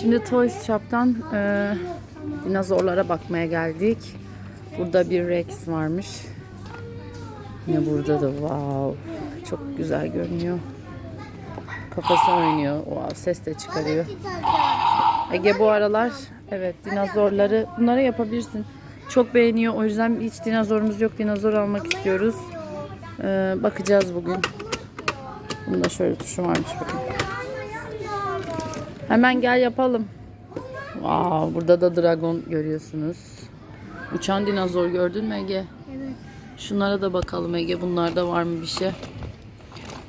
Şimdi Toys Shop'tan e, dinozorlara bakmaya geldik. Burada bir Rex varmış. Yine burada da wow. Çok güzel görünüyor. Kafası oynuyor. Wow, ses de çıkarıyor. Ege bu aralar evet dinozorları bunları yapabilirsin. Çok beğeniyor. O yüzden hiç dinozorumuz yok. Dinozor almak istiyoruz. Ee, bakacağız bugün. Bunda şöyle tuşu varmış bakın. Hemen gel yapalım. Wow, burada da dragon görüyorsunuz. Uçan dinozor gördün mü Ege? Evet. Şunlara da bakalım Ege. Bunlarda var mı bir şey?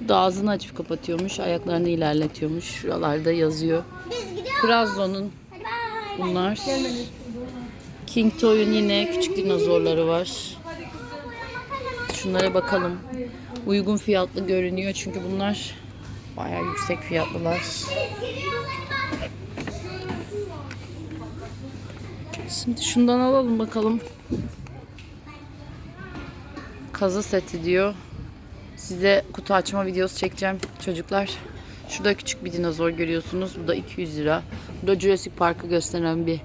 Bu da ağzını açıp kapatıyormuş. Ayaklarını ilerletiyormuş. Şuralarda yazıyor. Bay. bunlar. King Toy'un yine küçük dinozorları var. Şunlara bakalım. Uygun fiyatlı görünüyor çünkü bunlar bayağı yüksek fiyatlılar. Şimdi şundan alalım bakalım. Kazı seti diyor. Size kutu açma videosu çekeceğim çocuklar. Şurada küçük bir dinozor görüyorsunuz. Bu da 200 lira. Burada Jurassic Park'ı gösteren bir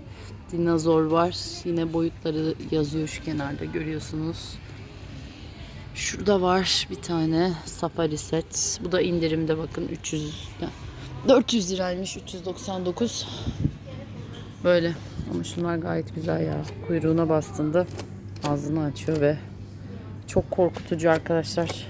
dinozor var. Yine boyutları yazıyor şu kenarda görüyorsunuz. Şurada var bir tane safari set. Bu da indirimde bakın 300 400 liraymış 399. Böyle. Ama şunlar gayet güzel ya. Kuyruğuna bastığında ağzını açıyor ve çok korkutucu arkadaşlar.